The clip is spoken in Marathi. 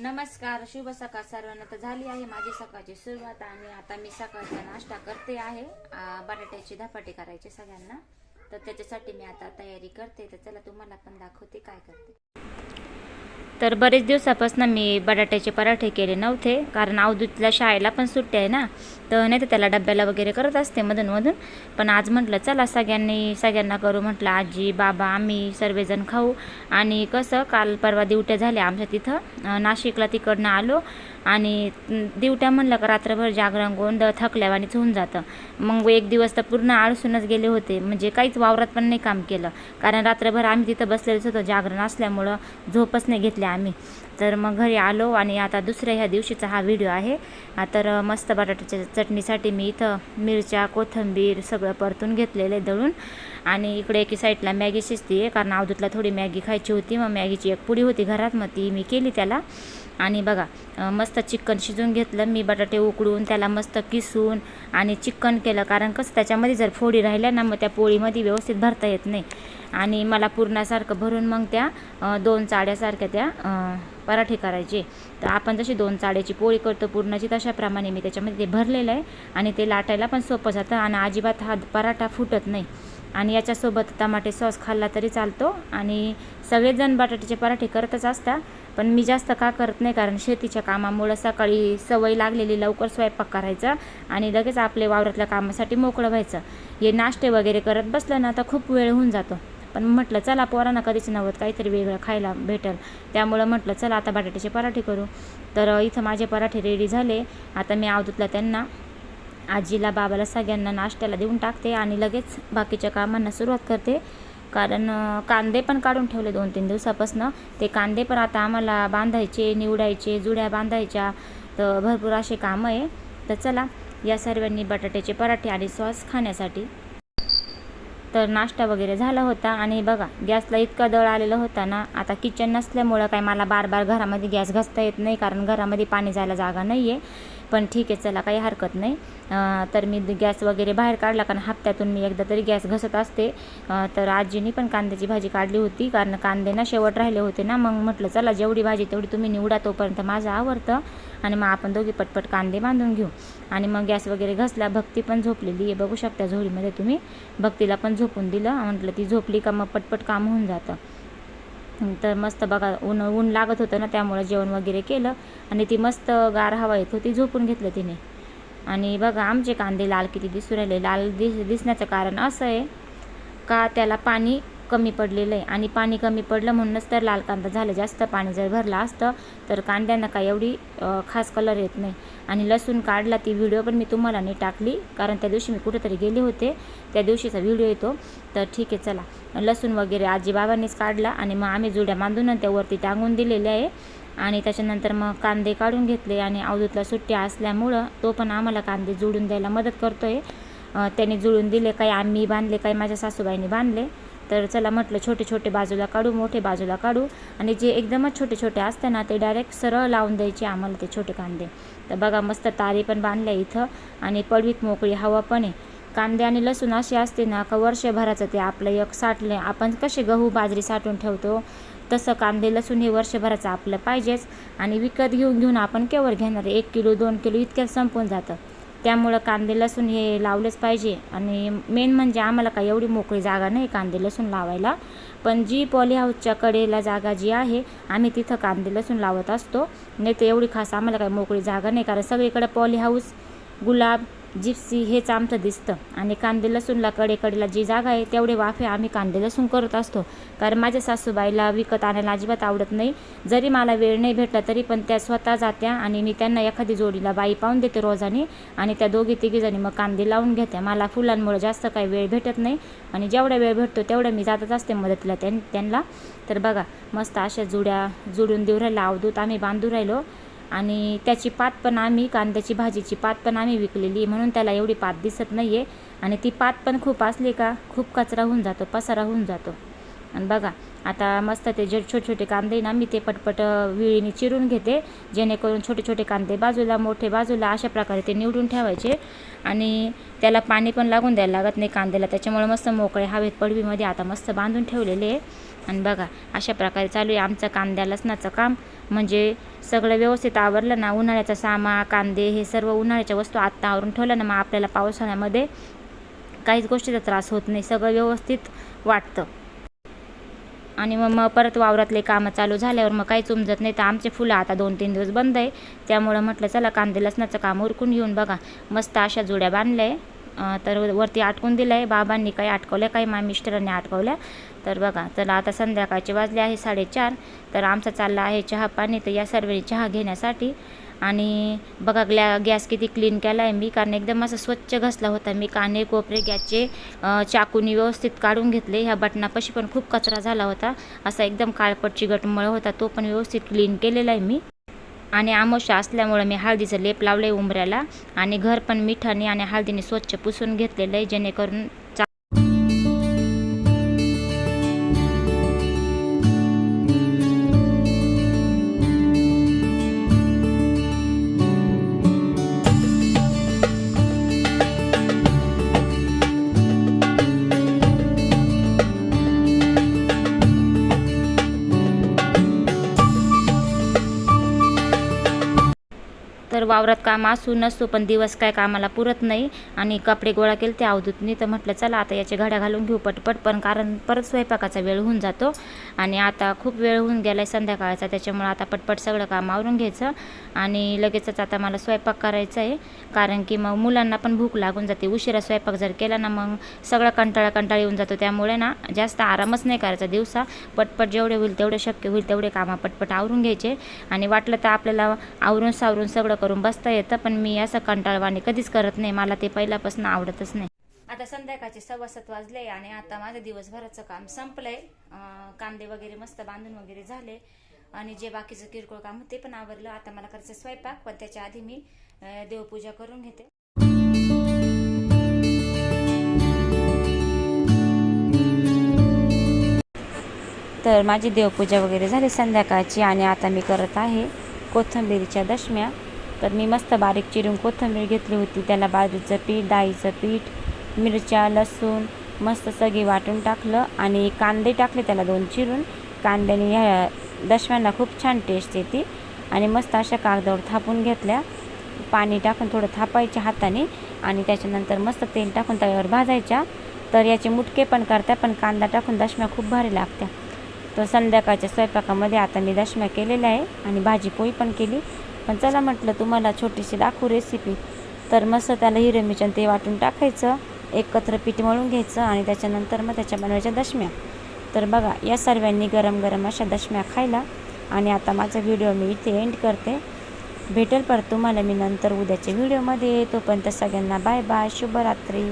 नमस्कार शुभ सकाळ सर्वांना. तर झाली आहे माझी सकाळची सुरुवात आणि आता मी सकाळचा नाश्ता करते आहे. बटाट्याची धपाटी करायची सगळ्यांना. तर त्याच्यासाठी मी आता तयारी करते. तर चला तुम्हाला पण दाखवते काय करते. तर बरेच दिवसापासून मी बटाट्याचे पराठे केले नव्हते कारण अवधूतला शाळेला पण सुट्टी आहे ना. तर नाही तर त्याला डब्याला वगैरे करत असते मधूनमधून. पण आज म्हटलं चला सगळ्यांनी सगळ्यांना करू म्हटलं आजी बाबा आम्ही सर्वजण खाऊ. आणि कसं काल परवा दिवट्या झाल्या आमच्या तिथं. नाशिकला तिकडनं आलो. आणि दिवट्या म्हणलं का रात्रभर जागरण गोंधळ थकल्यावानीच होऊन जातं. मग एक दिवस तर पूर्ण आळसूनच गेले होते. म्हणजे काहीच वावरात पण नाही काम केलं. कारण रात्रभर आम्ही तिथं बसलेलोच होतो. जागरण असल्यामुळं झोपच नाही घेतली आम्ही. तर मग घरी आलो आणि आता दुसऱ्या ह्या दिवशीचा हा व्हिडिओ आहे. तर मस्त बटाट्याच्या चटणीसाठी मी इथं मिरच्या कोथिंबीर सगळं परतून घेतलेलं आहे दळून. आणि इकडे एकी साईडला मॅगी शिजती आहे कारण अवधूतला थोडी मॅगी खायची होती. मग मॅगीची एक पुडी होती घरात. मग ती मी केली त्याला. आणि बघा मस्त चिकन शिजून घेतलं मी बटाटे उकडून त्याला मस्त किसून आणि चिकन केलं. कारण कसं त्याच्यामध्ये जर फोडी राहिल्या ना मग त्या पोळीमध्ये व्यवस्थित भरता येत नाही. आणि मला पूर्णासारखं भरून मग त्या दोन चाड्यासारख्या त्या पराठे करायचे. तर आपण जशी दोन चाड्याची पोळी करतो पूर्णाची तशाप्रमाणे मी त्याच्यामध्ये ते भरलेलं आहे. आणि ते लाटायला पण सोपं जातं आणि अजिबात हा पराठा फुटत नाही. आणि याच्यासोबत टमाटे सॉस खाल्ला तरी चालतो. आणि सगळेजण बटाट्याचे पराठे करतच असतात. पण मी जास्त का करत नाही कारण शेतीच्या कामामुळं सकाळी सवय लागलेली लवकर स्वयंपाक करायचा आणि लगेच आपले वावरातल्या कामासाठी मोकळं व्हायचं. हे नाश्ते वगैरे करत बसलं ना तर खूप वेळ होऊन जातो. पण म्हटलं चला पोरांना कधीच नव्हत काहीतरी वेगळं खायला भेटेल. त्यामुळं म्हटलं चला आता बटाट्याचे पराठे करू. तर इथं माझे पराठे रेडी झाले. आता मी आवदूतला त्यांना आजीला बाबाला सगळ्यांना नाश्त्याला देऊन टाकते आणि लगेच बाकीच्या कामांना सुरुवात करते. कारण कांदे पण काढून ठेवले दोन तीन दिवसापासून. ते कांदे पण आता आम्हाला बांधायचे निवडायचे जुड्या बांधायच्या तर भरपूर असे कामं आहे. तर चला या सर्वांनी बटाट्याचे पराठे आणि सॉस खाण्यासाठी. तर नाश्ता वगैरे झाला होता आणि बघा गॅसला इतका दळ आलेला होता ना आता किचन नसल्यामुळं काय मला बार बार घरामध्ये गॅस घासता येत नाही कारण घरामध्ये पाणी जायला जागा नाही आहे पण ठीक आहे चला काही हरकत नाही. तर मी गॅस वगैरे बाहेर काढला कारण हप्त्यातून मी एकदा तरी गॅस घसत असते. तर आजीनी पण कांद्याची भाजी काढली होती कारण कांदे ना शेवट राहिले होते ना मग म्हटलं चला जेवढी भाजी तेवढी तुम्ही निवडा तोपर्यंत माझं आवडतं आणि मग आपण दोघी पटपट कांदे बांधून घेऊ. आणि मग गॅस वगैरे घसला भक्ती पण झोपलेली आहे. बघू शकता झोळीमध्ये तुम्ही भक्तीला पण झोपून दिलं. म्हटलं ती झोपली का मग पटपट काम होऊन जातं. तर मस्त बघा ऊन ऊन लागत होतं ना त्यामुळं जेवण वगैरे केलं. आणि ती मस्त गार हवा येत होती झोपून घेतलं तिने. आणि बघा आमचे कांदे लाल किती दिसू राहिले. लाल दिस दिसण्याचं कारण असं आहे का त्याला पाणी कमी पडलेलं आहे. आणि पाणी कमी पडलं म्हणूनच तर लाल कांदा झालं. जास्त पाणी जर भरलं असतं तर कांद्यांना काय एवढी खास कलर येत नाही. आणि लसूण काढला ती व्हिडिओ पण मी तुम्हाला नाही टाकली कारण त्या दिवशी मी कुठेतरी गेले होते. त्या दिवशीचा व्हिडिओ येतो. तर ठीक आहे चला. लसूण वगैरे आजी बाबांनीच काढला आणि मग आम्ही जुड्या बांधून त्यावरती टांगून दिलेले आहे. आणि त्याच्यानंतर मग कांदे काढून घेतले आणि अवधूतला सुट्ट्या असल्यामुळं तो पण आम्हाला कांदे जुळून द्यायला मदत करतो आहे त्याने जुळून दिले काही आम्ही बांधले काही माझ्या सासूबाईंनी बांधले. तर चला म्हटलं छोटे छोटे बाजूला काढू मोठे बाजूला काढू. आणि जे एकदमच छोटे छोटे असते ना ते डायरेक्ट सरळ लावून द्यायचे आम्हाला ते छोटे कांदे. तर बघा मस्त तारी पण बांधल्या इथं. आणि पडवीत मोकळी हवा पण आहे. कांदे आणि लसूण असे असते ना का वर्षभराचं ते आपलं एक साठले. आपण कसे गहू बाजरी साठवून ठेवतो तसं कांदे लसूण हे वर्षभराचं आपलं पाहिजेच. आणि विकत घेऊन घेऊन आपण केवळ घेणार. एक किलो दोन किलो इतक्यात संपून जातं. त्यामुळं कांदे लसूण हे लावलेच पाहिजे. आणि मेन म्हणजे आम्हाला काय एवढी मोकळी जागा नाही कांदे लसूण लावायला. पण जी पॉली हाऊसच्या कडेला जागा जी आहे आम्ही तिथं कांदे लसूण लावत असतो. नाही तर एवढी खास आम्हाला काही मोकळी जागा नाही. कारण सगळीकडे पॉली हाऊस गुलाब जिप्सी हेच आमचं दिसतं. आणि कांदे लसूणला कडेकडेला जी जागा आहे तेवढे वाफे आम्ही कांदे लसूण करत असतो. कारण माझ्या सासूबाईला विकत आणायला अजिबात आवडत नाही. जरी मला वेळ नाही भेटला तरी पण त्या स्वतः जात्या आणि मी त्यांना एखादी जोडीला बाई पाहून देते रोजाने. आणि त्या दोघी तिघीजणी मग कांदे लावून घेत्या. मला फुलांमुळे जास्त काही वेळ भेटत नाही. आणि जेवढा वेळ भेटतो तेवढं मी जातच असते मदतीला त्यां त्यांना. तर बघा मस्त अशा जुड्या जुडून देऊ राहिला अवधूत आम्ही बांधू राहिलो. आणि त्याची पात पण आम्ही कांद्याची भाजीची पात पण आम्ही विकलेली म्हणून त्याला एवढी पात दिसत नाही आहे आणि ती पात पण खूप असली का खूप कचरा होऊन जातो पसारा होऊन जातो. आणि बघा आता मस्त ते जे छोटे छोटे कांदे ना मी ते पटपट विळीने चिरून घेते. जेणेकरून छोटे छोटे कांदे बाजूला मोठे बाजूला अशा प्रकारे ते निवडून ठेवायचे. आणि त्याला पाणी पण लागून द्यायला लागत नाही कांद्याला. त्याच्यामुळे मस्त मोकळे हवेत पडवीमध्ये आता मस्त बांधून ठेवलेले आहे. आणि बघा अशा प्रकारे चालू आहे आमचं कांद्या लसणाचं काम. म्हणजे सगळं व्यवस्थित आवरलं ना उन्हाळ्याचा सामा कांदे हे सर्व उन्हाळ्याच्या वस्तू आत्ता आवरून ठेवलं ना मग आपल्याला पावसाळ्यामध्ये काहीच गोष्टीचा त्रास होत नाही. सगळं व्यवस्थित वाटतं. आणि मग मग परत वावरातले कामं चालू झाल्यावर मग काही चुमजत नाही. तर आमचे फुलं आता दोन तीन दिवस बंद आहे. त्यामुळं म्हटलं चला कांदे लसणाचं काम उरकून घेऊन बघा. मस्त अशा जुड्या बांधल्या आहे. तर वरती आटकून दिलं आहे बाबांनी काही आटकवल्या काही मा मिस्टरांनी अटकवल्या तर बघा चला आता संध्याकाळचे वाजले आहे साडेचार. तर आमचा चालला आहे चहा पाणी. तर या सर्वांनी चहा घेण्यासाठी आणि बघा ग्लॅ गॅस किती क्लीन केला आहे मी कारण एकदम असं स्वच्छ घसला होता मी. काने कोपरे गॅसचे चाकूनी व्यवस्थित काढून घेतले. ह्या बटनापाशी पण खूप कचरा झाला होता. असा एकदम काळपट चिगटमळ होता. तो पण व्यवस्थित क्लीन केलेला आहे मी. आणि आमोशा असल्यामुळं मी हळदीचं लेप लावलं आहे उंबऱ्याला. आणि घर पण मिठाने आणि हळदीने स्वच्छ पुसून घेतलेलं आहे जेणेकरून वावरात काम असू नसतो पण दिवस काय कामाला पुरत नाही आणि कपडे गोळा केले ते अवधूतनी तर म्हटलं चला आता याचे घड्या घालून घेऊ पटपट. पण कारण परत स्वयंपाकाचा वेळ होऊन जातो आणि आता खूप वेळ होऊन गेला आहे संध्याकाळचा. त्याच्यामुळं आता पटपट सगळं काम आवरून घ्यायचं आणि लगेचच आता मला स्वयंपाक करायचा आहे. कारण की मग मुलांना पण भूक लागून जाते. उशिरा स्वयंपाक जर केला ना मग सगळा कंटाळा कंटाळा येऊन जातो. त्यामुळे ना जास्त आरामच नाही करायचा दिवसा. पटपट जेवढे होईल तेवढे शक्य होईल तेवढे कामं पटपट आवरून घ्यायचे. आणि वाटलं तर आपल्याला आवरून सावरून सगळं करून बसता येतं पण मी असं कंटाळवाणी कधीच करत नाही. मला ते पहिल्यापासून आवडतच नाही. आता संध्याकाळचे सव्वा सात वाजले आणि आता माझं दिवसभराचं काम संपलंय. कांदे वगैरे मस्त बांधून वगैरे झाले. आणि जे बाकीचं किरकोळ काम होते पण आवरलं. आता मला करायचं स्वयंपाक पण त्याच्या आधी मी देवपूजा करून घेते. तर माझी देवपूजा वगैरे झाली संध्याकाळची आणि आता मी करत आहे कोथंबीरीच्या दशम्या. तर मी मस्त बारीक चिरून कोथिंबीर घेतली होती. त्याला बाजूचं पीठ डाळीचं पीठ मिरच्या लसूण मस्त सगळी वाटून टाकलं आणि कांदे टाकले त्याला दोन चिरून. कांद्याने ह्या दशम्यांना खूप छान टेस्ट येते आणि मस्त अशा कागदावर थापून घेतल्या. पाणी टाकून थोडं थापायच्या हाताने आणि त्याच्यानंतर मस्त तेल टाकून तव्यावर भाजायच्या. तर याचे मुटके पण करत्या पण कांदा टाकून दशम्या खूप भारी लागत्या. तर संध्याकाळच्या स्वयंपाकामध्ये आता मी दशम्या केलेल्या आहे आणि भाजी पोळी पण केली. पण चला म्हटलं तुम्हाला छोटीशी दाखवू रेसिपी तर मस्त त्याला हिरवी ते वाटून टाकायचं एकत्र पीठ मळून घ्यायचं आणि त्याच्यानंतर मग त्याच्या बनवायच्या दशम्या. तर बघा या सर्वांनी गरम गरम अशा दशम्या खायला आणि आता माझा व्हिडिओ मी इथे एंड करते. भेटेल परत तुम्हाला मी नंतर उद्याच्या व्हिडिओमध्ये तोपर्यंत सगळ्यांना बाय बाय शुभरात्री.